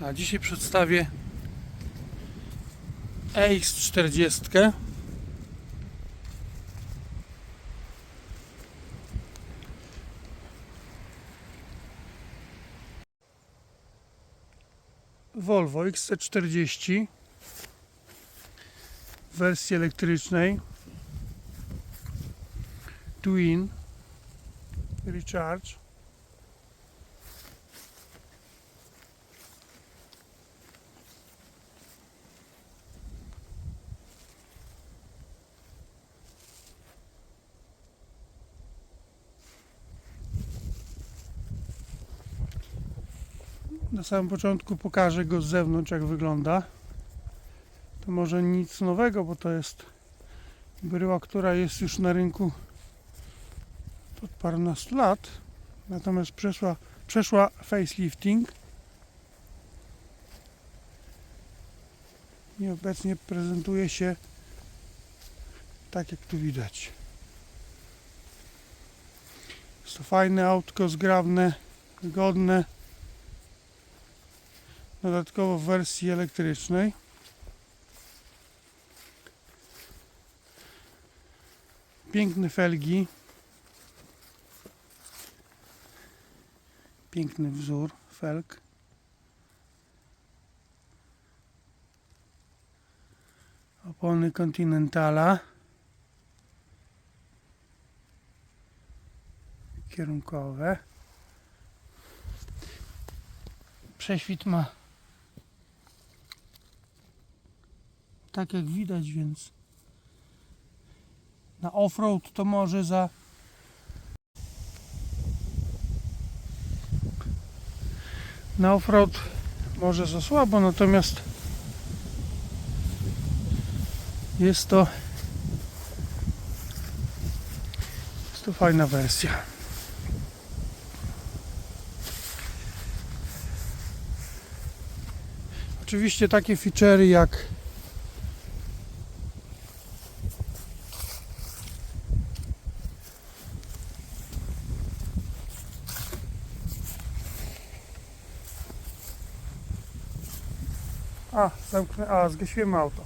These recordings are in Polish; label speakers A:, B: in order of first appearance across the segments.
A: A dzisiaj przedstawię EX40. Volvo XC40 w wersji elektrycznej. Twin. Recharge Na samym początku pokażę go z zewnątrz, jak wygląda. To może nic nowego, bo to jest bryła, która jest już na rynku od parunastu lat. Natomiast przeszła, przeszła facelifting. I obecnie prezentuje się tak, jak tu widać. Jest to fajne autko, zgrabne, wygodne. Dodatkowo w wersji elektrycznej. Piękne felgi. Piękny wzór felg. Opony Continentala. Kierunkowe. Prześwit ma tak jak widać, więc na offroad to może za na offroad może za słabo, natomiast jest to jest to fajna wersja. Oczywiście takie feature'y jak A, zamknę, a, zgasiłem auto.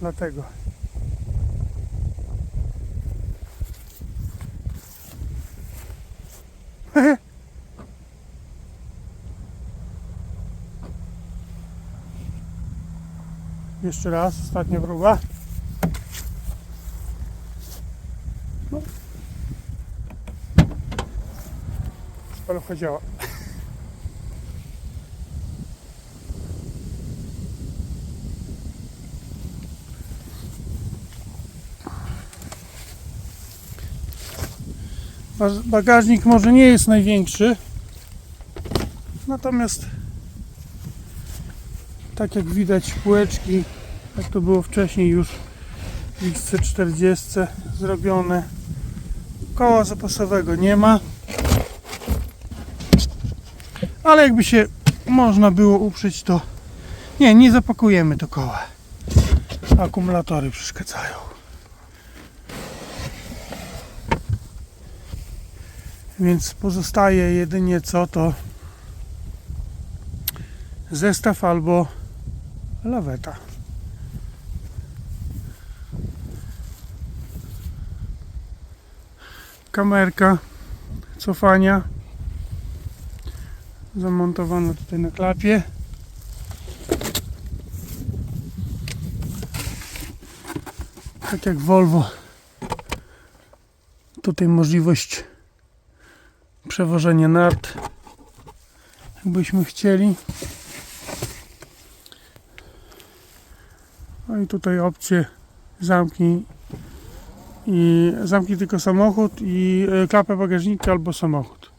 A: Dlatego. Jeszcze raz, ostatnia próba. No. Spalucha działa. Bagażnik może nie jest największy, natomiast tak jak widać półeczki, jak to było wcześniej już w XC40 zrobione. Koła zapasowego nie ma, ale jakby się można było uprzeć to nie, nie zapakujemy do koła. Akumulatory przeszkadzają. Więc pozostaje jedynie co to zestaw albo laweta. Kamerka cofania zamontowana tutaj na klapie. Tak jak Volvo. Tutaj możliwość przewożenie nart jakbyśmy chcieli. No i tutaj opcje zamknij i zamknij tylko samochód i e, klapę bagażnika albo samochód.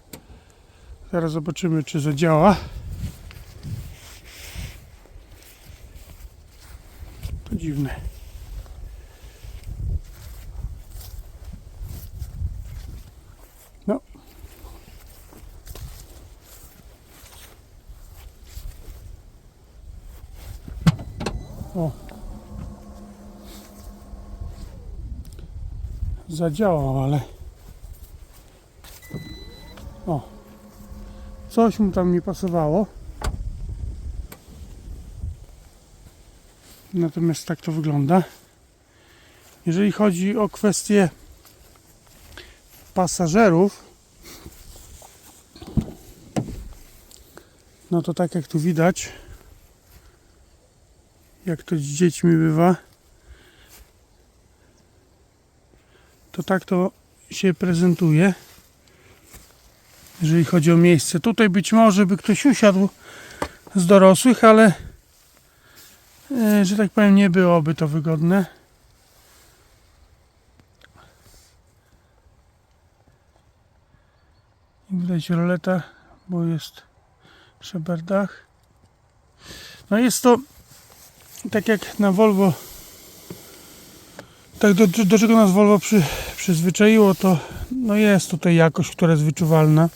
A: Zaraz zobaczymy czy zadziała. To dziwne O. Zadziałał, ale... O. Coś mu tam nie pasowało. Natomiast tak to wygląda. Jeżeli chodzi o kwestie pasażerów, no to tak jak tu widać, jak to z dziećmi bywa, to tak to się prezentuje. Jeżeli chodzi o miejsce, tutaj być może by ktoś usiadł z dorosłych, ale e, że tak powiem, nie byłoby to wygodne. Widać roleta, bo jest szeberdach. No jest to tak jak na Volvo, tak do, do czego nas Volvo przy, przyzwyczaiło, to no jest tutaj jakość, która jest wyczuwalna.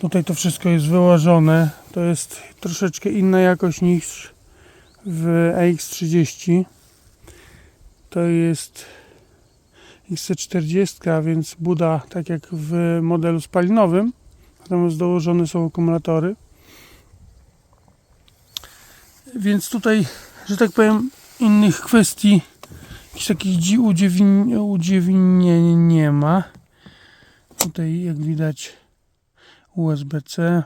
A: Tutaj to wszystko jest wyłożone. To jest troszeczkę inna jakość niż w AX30. To jest XC40, a więc buda tak jak w modelu spalinowym. Natomiast dołożone są akumulatory. Więc tutaj, że tak powiem, innych kwestii, jakichś takich dzi- udziewin, nie ma. Tutaj, jak widać, USB-C.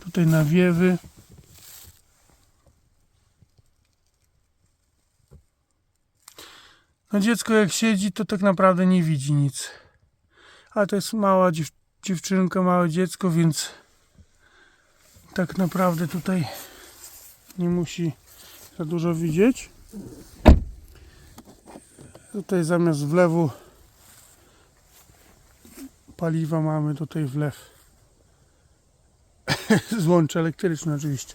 A: Tutaj nawiewy. No dziecko jak siedzi, to tak naprawdę nie widzi nic. Ale to jest mała dziew dziewczynka, małe dziecko, więc tak naprawdę tutaj nie musi za dużo widzieć. Tutaj zamiast wlewu paliwa mamy tutaj wlew. Złącze elektryczne oczywiście.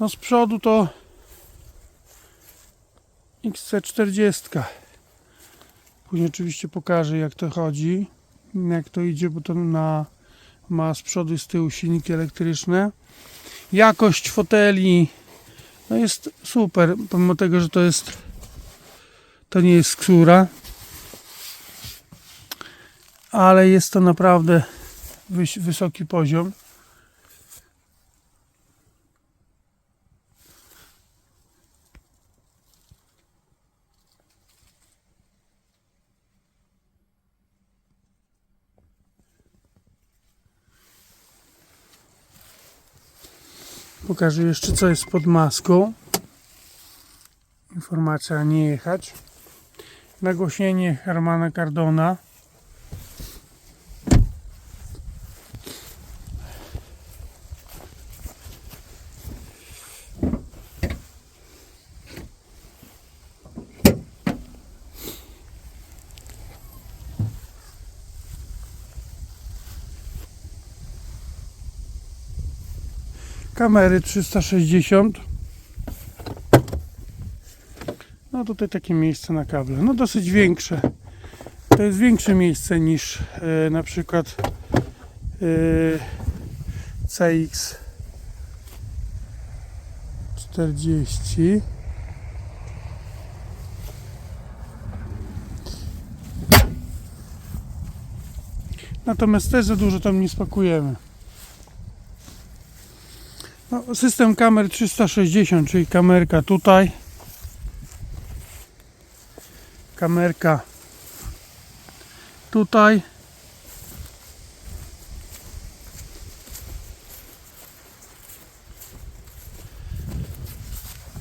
A: No z przodu to XC40. Później oczywiście pokażę jak to chodzi, jak to idzie, bo to na, ma z przodu i z tyłu silniki elektryczne. Jakość foteli no jest super, pomimo tego, że to jest to nie jest skóra, ale jest to naprawdę wysoki poziom. Pokażę jeszcze co jest pod maską. Informacja nie jechać. Nagłośnienie Hermana Cardona. Kamery 360 no tutaj takie miejsce na kable. No dosyć większe. To jest większe miejsce niż e, na przykład e, CX 40 natomiast też za dużo tam nie spakujemy no, system kamer 360, czyli kamerka tutaj, kamerka tutaj,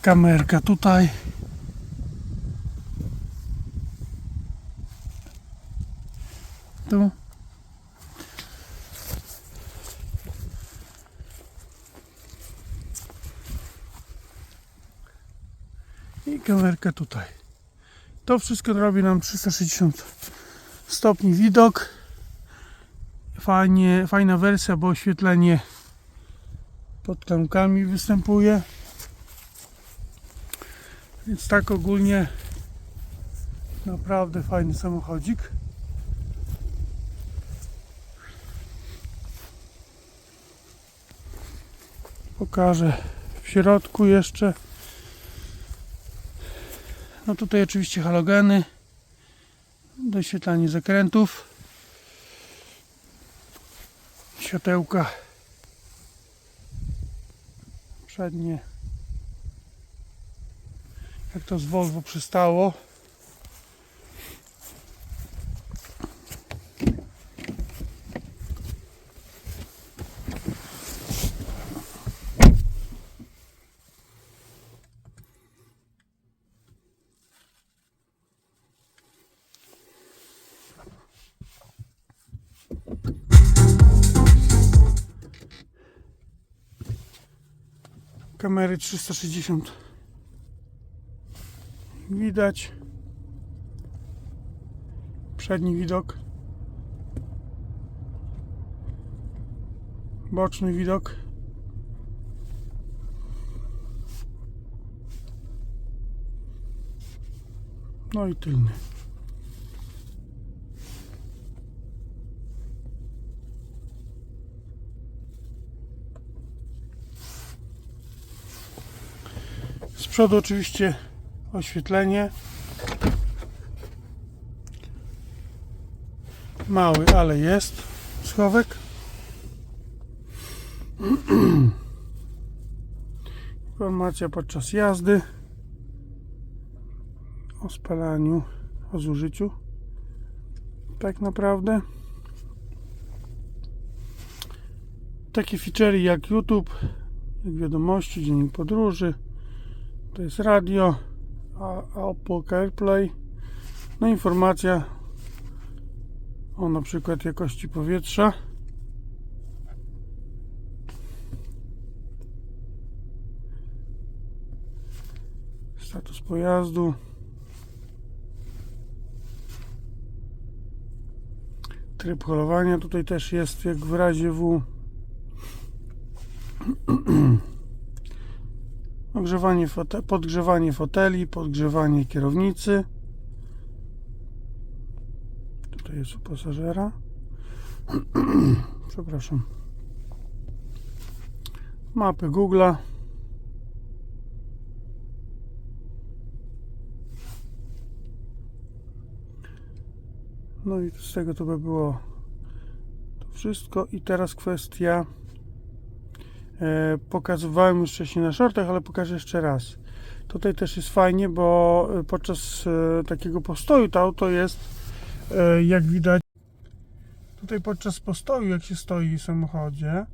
A: kamerka tutaj. Tu. I kamerka tutaj. To wszystko robi nam 360 stopni widok. Fajnie, fajna wersja, bo oświetlenie pod klamkami występuje. Więc tak ogólnie naprawdę fajny samochodzik. Pokażę w środku jeszcze. No tutaj oczywiście halogeny. Doświetlanie zakrętów. Światełka. Przednie. Jak to z Volvo przystało. Kamery 360 widać przedni widok. Boczny widok. No i tylny przodu oczywiście oświetlenie. Mały, ale jest schowek. Informacja podczas jazdy o spalaniu, o zużyciu. Tak naprawdę. Takie feature'y jak YouTube, jak wiadomości, dziennik podróży. To jest radio, Apple CarPlay. No informacja o na przykład jakości powietrza. Status pojazdu. Tryb holowania tutaj też jest jak w razie W. Ogrzewanie fote, podgrzewanie foteli, podgrzewanie kierownicy. Tutaj jest u pasażera. Przepraszam. Mapy Google'a. No i z tego to by było to wszystko. I teraz kwestia pokazywałem już wcześniej na shortach, ale pokażę jeszcze raz. Tutaj też jest fajnie, bo e, podczas e, takiego postoju to auto jest, e, jak widać, tutaj podczas postoju, jak się stoi w samochodzie,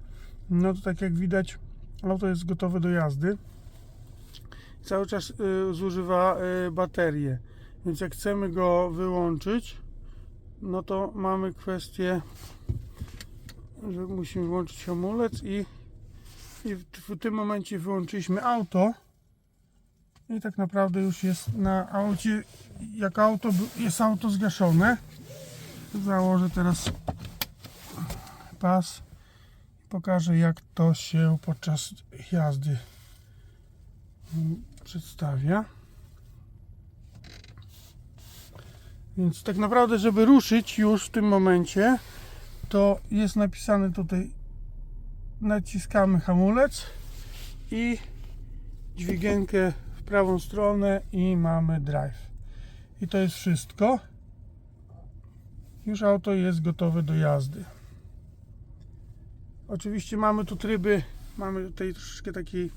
A: no to tak jak widać, auto jest gotowe do jazdy. Cały czas e, zużywa e, baterię, więc jak chcemy go wyłączyć, no to mamy kwestię, że musimy włączyć hamulec i i w, w tym momencie wyłączyliśmy auto. I tak naprawdę już jest na aucie, jak auto jest auto zgaszone. Założę teraz pas i pokażę jak to się podczas jazdy przedstawia. Więc tak naprawdę, żeby ruszyć już w tym momencie, to jest napisane tutaj naciskamy hamulec i dźwigienkę w prawą stronę i mamy drive. I to jest wszystko. Już auto jest gotowe do jazdy. Oczywiście mamy tu tryby, mamy tutaj troszeczkę takiej,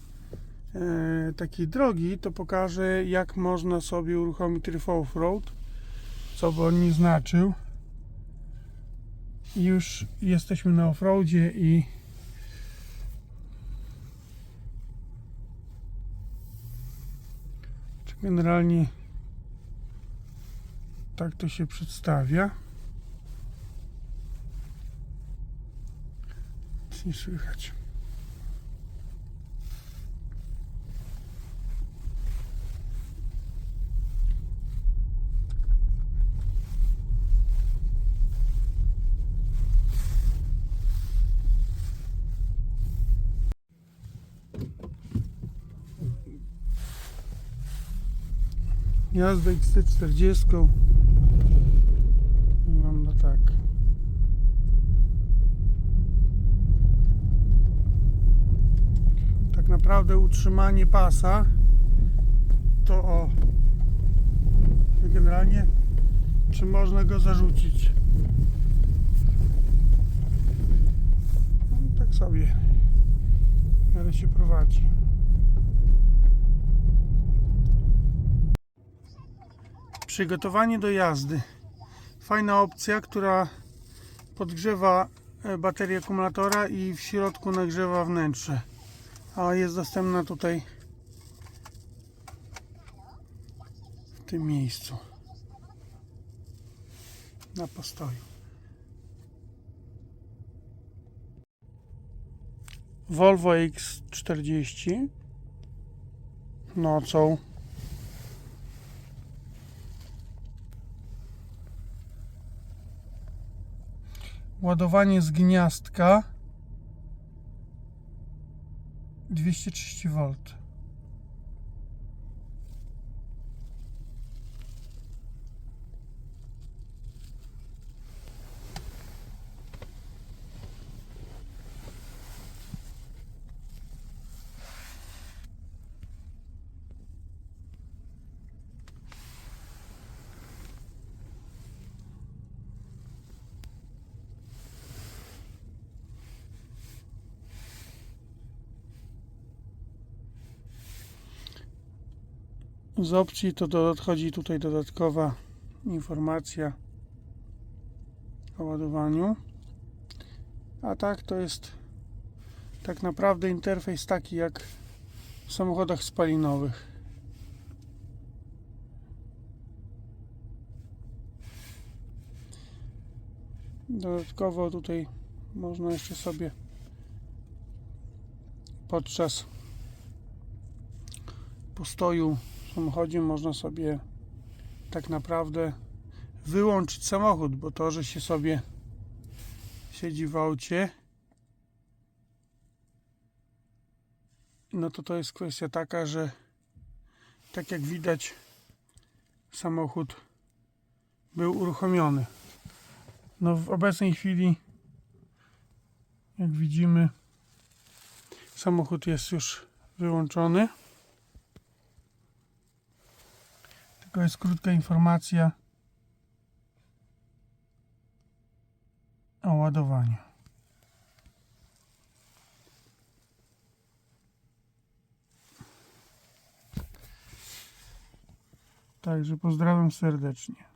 A: e, takiej drogi, to pokażę jak można sobie uruchomić tryb off-road, co by on nie znaczył. Już jesteśmy na offroadzie i Generalnie tak to się przedstawia. Nie słychać. Jazda XC40 wygląda tak. Tak naprawdę utrzymanie pasa to o generalnie Czy można go zarzucić? No, tak sobie. Ale się prowadzi. Przygotowanie do jazdy. Fajna opcja, która podgrzewa e, baterię akumulatora i w środku nagrzewa wnętrze. A jest dostępna tutaj w tym miejscu. Na postoju. Volvo X40 nocą. Ładowanie z gniazdka 230 V. Z opcji to dochodzi tutaj dodatkowa informacja o ładowaniu. A tak to jest tak naprawdę interfejs taki jak w samochodach spalinowych. Dodatkowo tutaj można jeszcze sobie podczas postoju samochodzie można sobie tak naprawdę wyłączyć samochód, bo to, że się sobie siedzi w aucie, no to to jest kwestia taka, że tak jak widać samochód był uruchomiony. No w obecnej chwili jak widzimy samochód jest już wyłączony. Tylko jest krótka informacja o ładowaniu. Także pozdrawiam serdecznie.